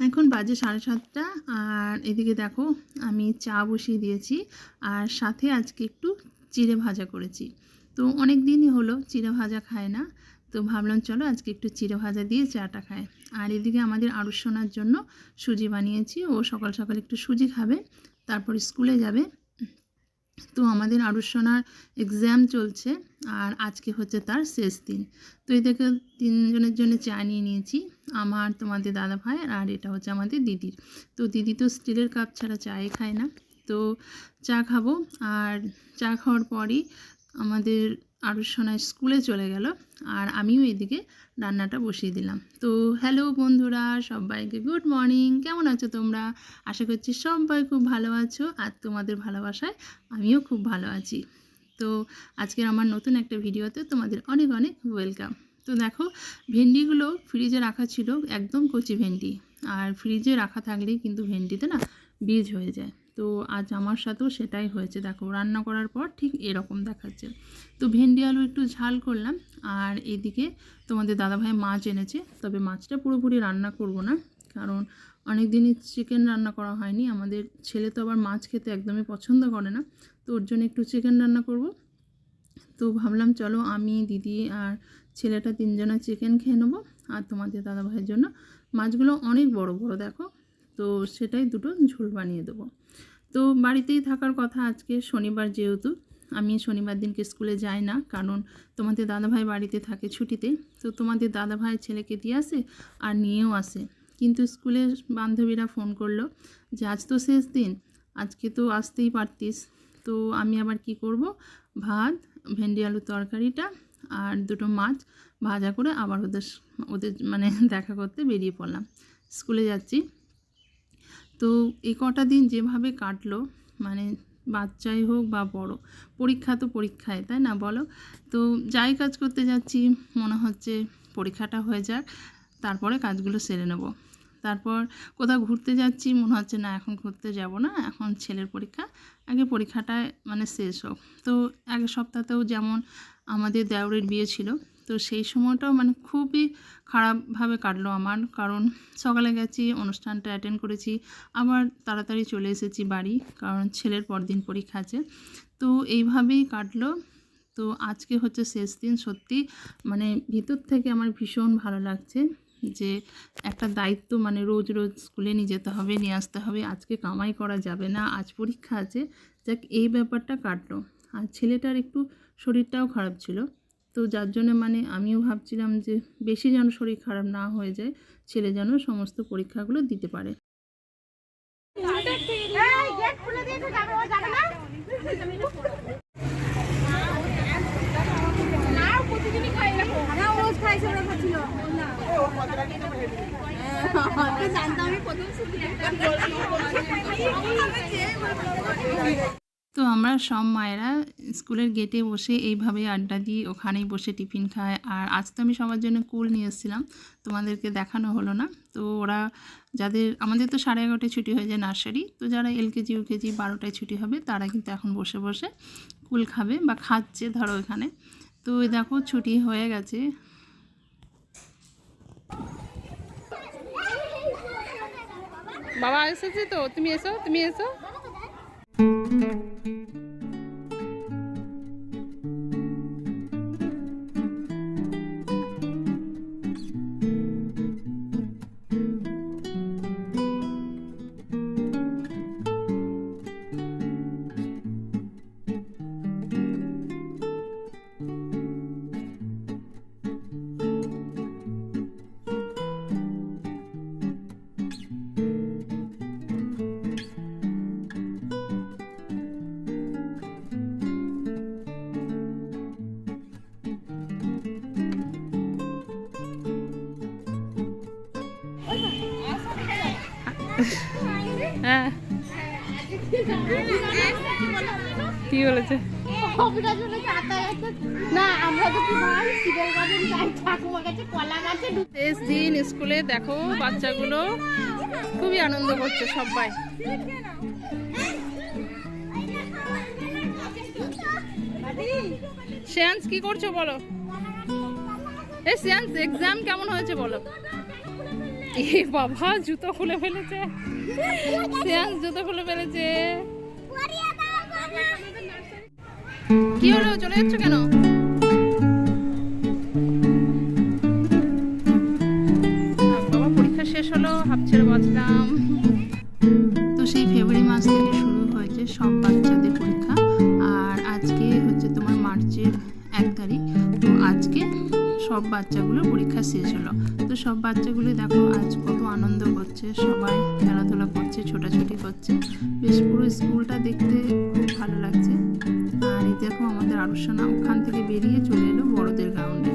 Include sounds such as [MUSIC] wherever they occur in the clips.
এখন বাজে সাড়ে সাতটা, আর এদিকে দেখো আমি চা বসিয়ে দিয়েছি, আর সাথে আজকে একটু চিড়ে ভাজা করেছি। তো অনেক দিনই হলো চিড়ে ভাজা খায় না, তো ভাবলাম চলো আজকে একটু চিড়ে ভাজা দিয়ে চাটা খায় আর এদিকে আমাদের আড়ুসোনার জন্য সুজি বানিয়েছি, ও সকাল সকাল একটু সুজি খাবে, তারপর স্কুলে যাবে তো আমাদের আড়ুসোনার এক্সাম চলছে আর আজকে হচ্ছে তার শেষ দিন। তো এদেরকে তিনজনের জন্য চা নিয়ে নিয়েছি, আমার, তোমাদের দাদা ভাই আর এটা হচ্ছে আমাদের দিদির তো দিদি তো স্টিলের কাপ ছাড়া চায়ে খায় না। তো চা খাব আর চা খাওয়ার পরই আমাদের আড়ুসোনা স্কুলে চলে গেল আর আমিও এদিকে রান্নাটা বসিয়ে দিলাম। তো হ্যালো বন্ধুরা, সবাইকে গুড মর্নিং কেমন আছো তোমরা? আশা করছি সবাই খুব ভালো আছো আর তোমাদের ভালোবাসায় আমিও খুব ভালো আছি। তো আজকের আমার নতুন একটা ভিডিওতে তোমাদের অনেক অনেক ওয়েলকাম তো দেখো, ভেন্ডিগুলো ফ্রিজে রাখা ছিল একদম কচি ভেন্ডি। আর ফ্রিজে রাখা থাকলেই কিন্তু ভেন্ডিতে না বীজ হয়ে যায়। তো আজ আমার সাথেও সেটাই হয়েছে। দেখো, রান্না করার পর ঠিক এরকম দেখাচ্ছে। তো ভেন্ডি আলু একটু ঝাল করলাম। আর এদিকে তোমাদের দাদাভাই মাছ এনেছে, তবে মাছটা পুরোপুরি রান্না করব না। কারণ অনেক দিনই চিকেন রান্না করা হয়নি। আমাদের ছেলে তো আবার মাছ খেতে একদমই পছন্দ করে না। তো ওর জন্য একটু চিকেন রান্না করব। তো ভাবলাম, চলো আমি, দিদি আর ছেলেটা তিনজনা চিকেন খেয়ে নেব। আর তোমাদের দাদাভাইয়ের জন্য। মাছগুলো অনেক বড় বড়, দেখো। তো সেটাই দুটো ঝোল বানিয়ে দেবো। তো বাড়িতেই থাকার কথা আজকে শনিবার যেহেতু, আমি শনিবার দিনকে স্কুলে যাই না, কারণ তোমাদের দাদাভাই বাড়িতে থাকে ছুটিতে, তো তোমাদের দাদাভাই ছেলেকে দিয়ে আসে আর নিয়েও আসে। কিন্তু স্কুলে বান্ধবীরা ফোন করল যে, আজ তো শেষ দিন, আজকে তো আসতেই পারতিস। তো আমি আবার কি করব? ভাত, ভেন্ডি আলু তরকারিটা আর দুটো মাছ ভাজা করে আবার ওদের ওদের মানে [LAUGHS] দেখা করতে বেরিয়ে পড়লাম। স্কুলে যাচ্ছি। তো এই কটা দিন যেভাবে কাটলো মানে বাচ্চাই হোক বা বড়, পরীক্ষা তো পরীক্ষায়, তাই না বলো? তো যাই কাজ করতে যাচ্ছি, মনে হচ্ছে পরীক্ষাটা হয়ে যাক, তারপরে কাজগুলো সেরে নেব। তারপর কোথাও ঘুরতে যাচ্ছি, মনে হচ্ছে না এখন ঘুরতে যাব না, এখন ছেলের পরীক্ষা, আগে পরীক্ষাটা মানে শেষ হোক। তো এক সপ্তাহতেও যেমন আমাদের দেওরের বিয়ে ছিল তো সেই সময়টাও মানে খুবই খারাপভাবে কাটলো আমার। কারণ সকালে গেছি, অনুষ্ঠানটা অ্যাটেন্ড করেছি, আবার তাড়াতাড়ি চলে এসেছি বাড়ি, কারণ ছেলের পরদিন পরীক্ষা আছে। তো এইভাবেই কাটলো। তো আজকে হচ্ছে শেষ দিন, সত্যি মানে ভিতর থেকে আমার ভীষণ ভালো লাগছে যে একটা দায়িত্ব মানে রোজ রোজ স্কুলে নিয়ে যেতে হবে, নিয়ে আসতে হবে, আজকে কামাই করা যাবে না, আজ পরীক্ষা আছে। যাক, এই ব্যাপারটা কাটলো। আর ছেলেটার একটু শরীরটাও খারাপ ছিল। তো যার জন্য মানে আমিও ভাবছিলাম যে বেশি যেন শরীর খারাপ না হয়ে যায়, ছেলে যেন সমস্ত পরীক্ষাগুলো দিতে পারে। তো আমরা সব মায়েরা স্কুলের গেটে বসে এইভাবে আড্ডা দিই, ওখানেই বসে টিফিন খায় আর আজ তো আমি সবার জন্য কুল নিয়ে এসেছিলাম, তোমাদেরকে দেখানো হলো না। তো ওরা যাদের, আমাদের তো সাড়ে এগারোটায় ছুটি হয়ে যায় নার্সারি, তো যারা এলকেজি ইউকেজি বারোটায় ছুটি হবে, তারা কিন্তু এখন বসে বসে কুল খাবে বা খাচ্ছে ধরো এখানে। তো দেখো ছুটি হয়ে গেছে। বাবা এসেছে তো? তুমি এসো তুমি এসো। কাছে কলা গাছে শেষ দিন স্কুলে দেখো বাচ্চাগুলো খুবই আনন্দ করছে সবাই। শ্রেয়াংশ কি করছ বলো? এ শ্রেয়াংশ এক্সাম কেমন হয়েছে বলো? এ বাবা, জুতো খুলে ফেলেছে। শ্রেয়াংশ জুতো খুলে ফেলেছে। কি হলো, চলে যাচ্ছ কেন? বাবা, পরীক্ষা শেষ হলো, হাফ ছেড়ে বাঁচলাম। তো সেই ফেব্রুয়ারি মাস থেকে শুরু হয়েছে সব বাচ্চাদের পরীক্ষা। আর আজকে হচ্ছে তোমার মার্চের এক তারিখ। তো আজকে সব বাচ্চাগুলো পরীক্ষা শেষ হলো। তো সব বাচ্চাগুলি দেখো আজ কত আনন্দ করছে, সবাই খেলাধুলা করছে, ছোটাছুটি করছে। বেশ পুরো স্কুলটা দেখতে খুব ভালো লাগছে। আর এই দেখো আমাদের আরুষানা ওখান থেকে বেরিয়ে চলে এলো বড়দের গ্রাউন্ডে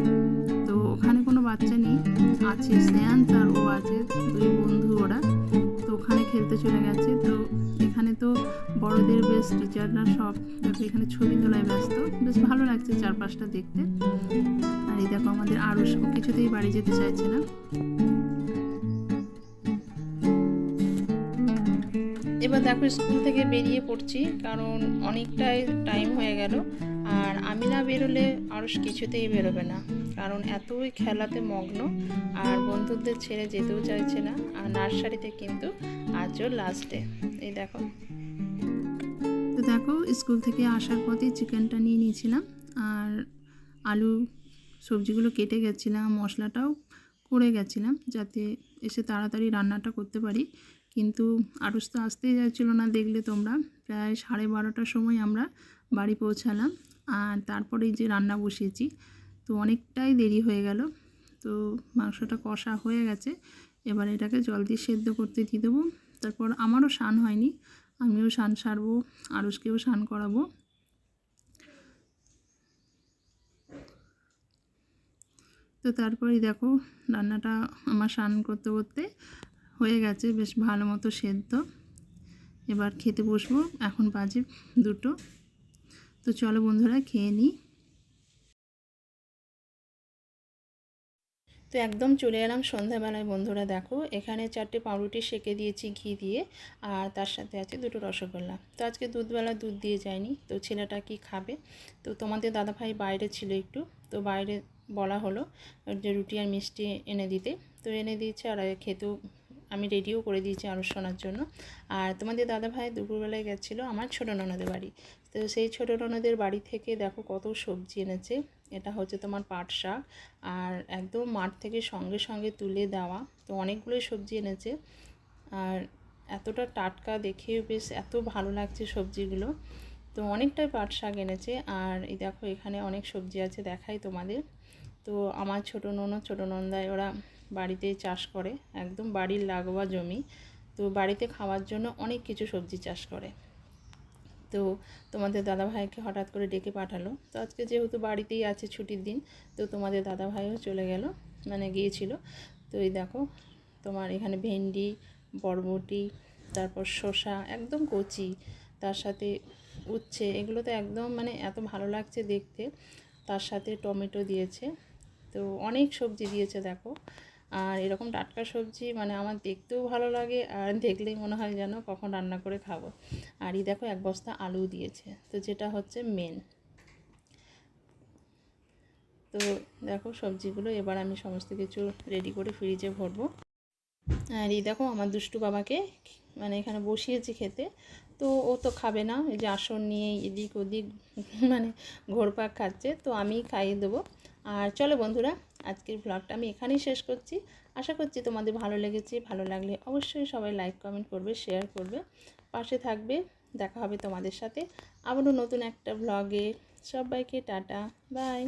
তো ওখানে কোনো বাচ্চা নেই, আছে শ্রেয়ান্স আর ও আছে দুই বন্ধু ওরা। তো ওখানে খেলতে চলে গেছে। তো এখানে তো বড়দের বেশ টিচাররা সব এখানে ছবি তোলায় ব্যস্ত। বেশ ভালো লাগছে চারপাশটা দেখতে। এই দেখো আমাদের আরও সব কিছুতেই বাড়ি যেতে চাইছে না। এবার দেখো স্কুল থেকে বেরিয়ে পড়ছি কারণ অনেকটাই টাইম হয়ে গেল আর আমি না বেরোলে আরও কিছুতেই বেরোবে না কারণ এতই খেলাতে মগ্ন আর বন্ধুদের ছেড়ে যেতেও চাইছে না আর নার্সারিতে কিন্তু আজও লাস্ট ডে এই দেখো। তো দেখো স্কুল থেকে আসার পথে চিকেনটা নিয়ে নিয়েছিলাম আর আলু সবজিগুলো কেটে গেছিলাম, মশলাটাও করে গেছিলাম যাতে এসে তাড়াতাড়ি রান্নাটা করতে পারি। কিন্তু আরুষ তো আসতেই যাচ্ছিল না দেখলে তোমরা। প্রায় সাড়ে বারোটার সময় আমরা বাড়ি পৌঁছালাম আর তারপরে এই যে রান্না বসিয়েছি, তো অনেকটাই দেরি হয়ে গেল। তো মাংসটা কষা হয়ে গেছে, এবার এটাকে জল দিয়ে সেদ্ধ করতে দিয়ে দেবো। তারপর আমারও স্নান হয়নি, আমিও স্নান সারবো আরুষকেও স্নান করাবো। তো তারপরেই দেখো রান্নাটা আমার স্নান করতে করতে হয়ে গেছে, বেশ ভালো মতো সেদ্ধ। এবার খেতে বসবো, এখন বাজে দুটো। তো চলো বন্ধুরা, খেয়ে নিই। তো একদম চলে এলাম সন্ধ্যাবেলায় বন্ধুরা, দেখো এখানে চারটে পাউরুটি সেকে দিয়েছি ঘি দিয়ে, আর তার সাথে আছে দুটো রসগোল্লা। তো আজকে দুধবেলা দুধ দিয়ে যায়নি, তো ছেলেটা কি খাবে? তো তোমাদের দাদাভাই বাইরে ছিল একটু, তো বাইরে বলা হলো, যে রুটি আর মিষ্টি এনে দিতে। তো এনে দিয়েছে আর খেতেও আমি রেডিও করে দিয়েছি আরও শোনার জন্য। আর তোমাদের দাদাভাই দুপুরবেলায় গেছিল আমার ছোটো ননদের বাড়ি। তো সেই ছোটো ননদের বাড়ি থেকে দেখো কত সবজি এনেছে। এটা হচ্ছে তোমার পাট শাক। আর একদম মাঠ থেকে সঙ্গে সঙ্গে তুলে দেওয়া। তো অনেকগুলোই সবজি এনেছে। আর এতটা টাটকা দেখে বেশ এত ভালো লাগছে সবজিগুলো। তো অনেকটাই পাট শাক এনেছে। আর এই দেখো এখানে অনেক সবজি আছে দেখাই তোমাদের। তো আমার ছোটো ননদ, ছোটো নন্দায় ওরা বাড়িতেই চাষ করে, একদম বাড়ির লাগোয়া জমি। তো বাড়িতে খাওয়ার জন্য অনেক কিছু সবজি চাষ করে। তো তোমাদের দাদাভাইকে হঠাৎ করে ডেকে পাঠালো। তো আজকে যেহেতু বাড়িতেই আছে ছুটির দিন, তো তোমাদের দাদাভাইও চলে গেল মানে গিয়েছিল। তো এই দেখো, তোমার এখানে ভেন্ডি, বরবটি, তারপর শসা, একদম কচি, তার সাথে উচ্ছে, এগুলো তো একদম মানে এত ভালো লাগছে দেখতে। তার সাথে টমেটো দিয়েছে। তো অনেক সবজি দিয়েছে, দেখো। আর এরকম টাটকা সবজি মানে আমার দেখতেও ভালো লাগে, আর দেখলেই মনে হয় যেন কখন রান্না করে খাব। আর এই দেখো, এক বস্তা আলু দিয়েছে, তো যেটা হচ্ছে মেন তো দেখো, সবজিগুলো এবার আমি সমস্ত কিছু রেডি করে ফ্রিজে ভরবো। আর এই দেখো, আমার দুষ্টু বাবাকে মানে এখানে বসিয়েছি খেতে। তো ও তো খাবে না, এই যে আসন নিয়ে এদিক ওদিক মানে ঘোরপাক খাচ্ছে, তো আমি খাইয়ে দেবো। আর চলো বন্ধুরা, আজকের ব্লগটা আমি এখানেই শেষ করছি। আশা করছি তোমাদের ভালো লেগেছে। ভালো লাগলে অবশ্যই সবাই লাইক কমেন্ট করবে শেয়ার করবে। পাশে থাকবে। দেখা হবে তোমাদের সাথে। আবারও নতুন একটা ব্লগে সবাইকে টাটা। বাই